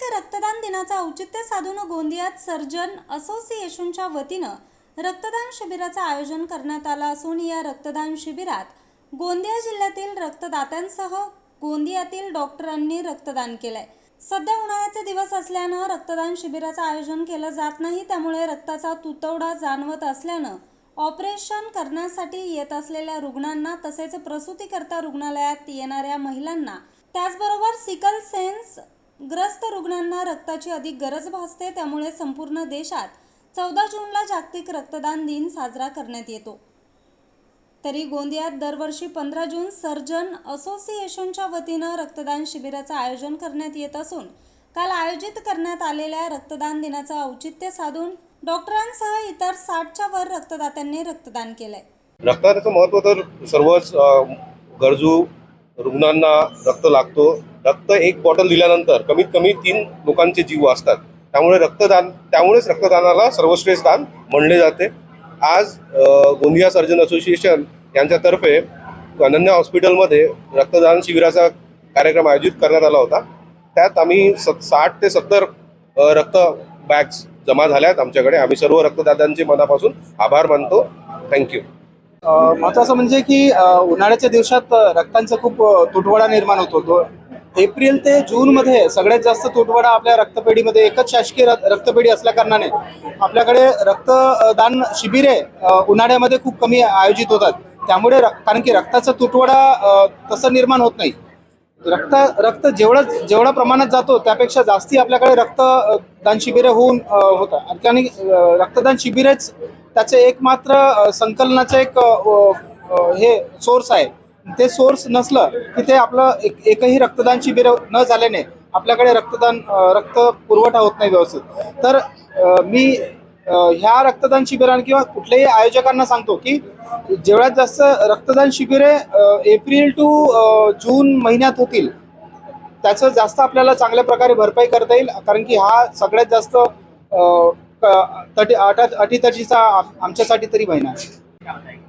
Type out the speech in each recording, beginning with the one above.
रक्तदान दिनाचं औचित्य साधून गोंदियात सर्जन असोसिएशनच्या वतीनं रक्तदान शिबिराचं आयोजन करण्यात आलं असून या रक्तदान शिबिरात गोंदिया जिल्ह्यातील रक्तदात्यांसह गोंदियातील डॉक्टरांनी रक्तदान केलंय. सध्या उन्हाळ्याचे दिवस असल्यानं रक्तदान शिबिराचं आयोजन केलं जात नाही त्यामुळे रक्ताचा तुतवडा जाणवत असल्यानं ऑपरेशन करण्यासाठी येत असलेल्या रुग्णांना तसेच प्रसूतीकरता रुग्णालयात येणाऱ्या महिलांना त्याचबरोबर सिकल सेन्स ग्रस्त रुग्णांना रक्ताची अधिक गरज भासते त्यामुळे संपूर्ण देशात चौदा जूनला जागतिक रक्तदान दिन साजरा करण्यात येतो. तरी गोंदियात दरवर्षी पंधरा जून सर्जन असोसिएशनच्या वतीनं रक्तदान शिबिराचं आयोजन करण्यात येत असून काल आयोजित करण्यात आलेल्या रक्तदान दिनाचं औचित्य साधून डॉक्टरांसह इतर साठच्या वर रक्तदात्यांनी रक्तदान केलंय. रक्तदानाचं महत्त्व तर सर्वच गरजू रुग्णांना रक्त लागतो. रक्त एक बॉटल दिल्यानंतर कमीत कमी तीन लोकांचे जीव वाचतात. त्यामुळे रक्तदान त्यामुळेच रक्तदानाला सर्वश्रेष्ठ दान म्हणले जाते. आज गोंदिया सर्जन असोसिएशन यांच्यातर्फे अनन्या हॉस्पिटलमध्ये रक्तदान शिबिराचा कार्यक्रम आयोजित करण्यात आला होता. त्यात आम्ही स साठ ते सत्तर रक्त बॅग्स जमा झाल्यात आमच्याकडे. आम्ही सर्व रक्तदात्यांचे मनापासून आभार मानतो. थँक्यू महत्वाचं म्हणजे की उन्हाळ्याच्या दिवसात रक्तांचा खूप तुटवडा निर्माण होतो. एप्रिल ते जूनमध्ये सगळ्यात जास्त तुटवडा आपल्या रक्तपेढीमध्ये एकच शासकीय रक्तपेढी असल्याकारणाने आपल्याकडे रक्तदान शिबिरे उन्हाळ्यामध्ये खूप कमी आयोजित होतात. त्यामुळे कारण की रक्ताचा तुटवडा तसं निर्माण होत नाही. रक्त रक्त जेवढं जेवढ्या प्रमाणात जातो त्यापेक्षा जास्ती आपल्याकडे रक्तदान शिबिरे होऊन होतात. आणि रक्तदान शिबिरेच त्याचे एकमात्र संकलनाचं एक हे सोर्स आहे. ते सोर्स नसलं की ते आपलं एक एकही रक्तदान शिबिर न झाल्याने आपल्याकडे रक्तदान रक्त पुरवठा होत नाही व्यवस्थित. तर मी ह्या रक्तदान शिबिरां किंवा कुठल्याही आयोजकांना सांगतो की जेवढ्यात जास्त रक्तदान शिबिरे एप्रिल टू जून महिन्यात होतील त्याचं जास्त आपल्याला चांगल्या प्रकारे भरपाई करता येईल. कारण की हा सगळ्यात जास्त तटी अटीतटीचा आमच्यासाठी तरी महिना आहे.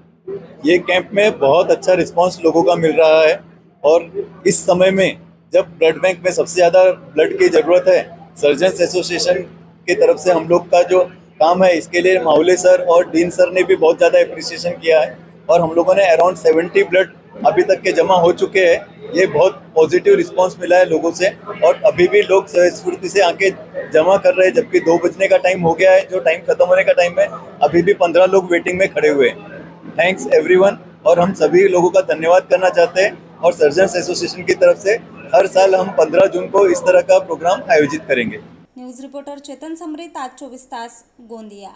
ये कैंप में बहुत अच्छा रिस्पांस लोगों का मिल रहा है और इस समय में जब ब्लड बैंक में सबसे ज़्यादा ब्लड की ज़रूरत है, सर्जन्स एसोसिएशन की तरफ़ से हम लोग का जो काम है, इसके लिए मावले सर और डीन सर ने भी बहुत ज़्यादा अप्रिसिएशन किया है और हम लोगों ने अराउंड सेवेंटी ब्लड अभी तक के जमा हो चुके हैं। ये बहुत पॉजिटिव रिस्पांस मिला है लोगों से और अभी भी लोग स्फूर्ति से आके जमा कर रहे हैं, जबकि दो बजने का टाइम हो गया है, जो टाइम खत्म होने का टाइम है, अभी भी पंद्रह लोग वेटिंग में खड़े हुए हैं। थैंक्स एवरीवन और हम सभी लोगों का धन्यवाद करना चाहते हैं और सर्जन्स एसोसिएशन की तरफ़ से हर साल हम 15 जून को इस तरह का प्रोग्राम आयोजित करेंगे। न्यूज़ रिपोर्टर चेतन समृत, आज चौबीस तास गोंदिया।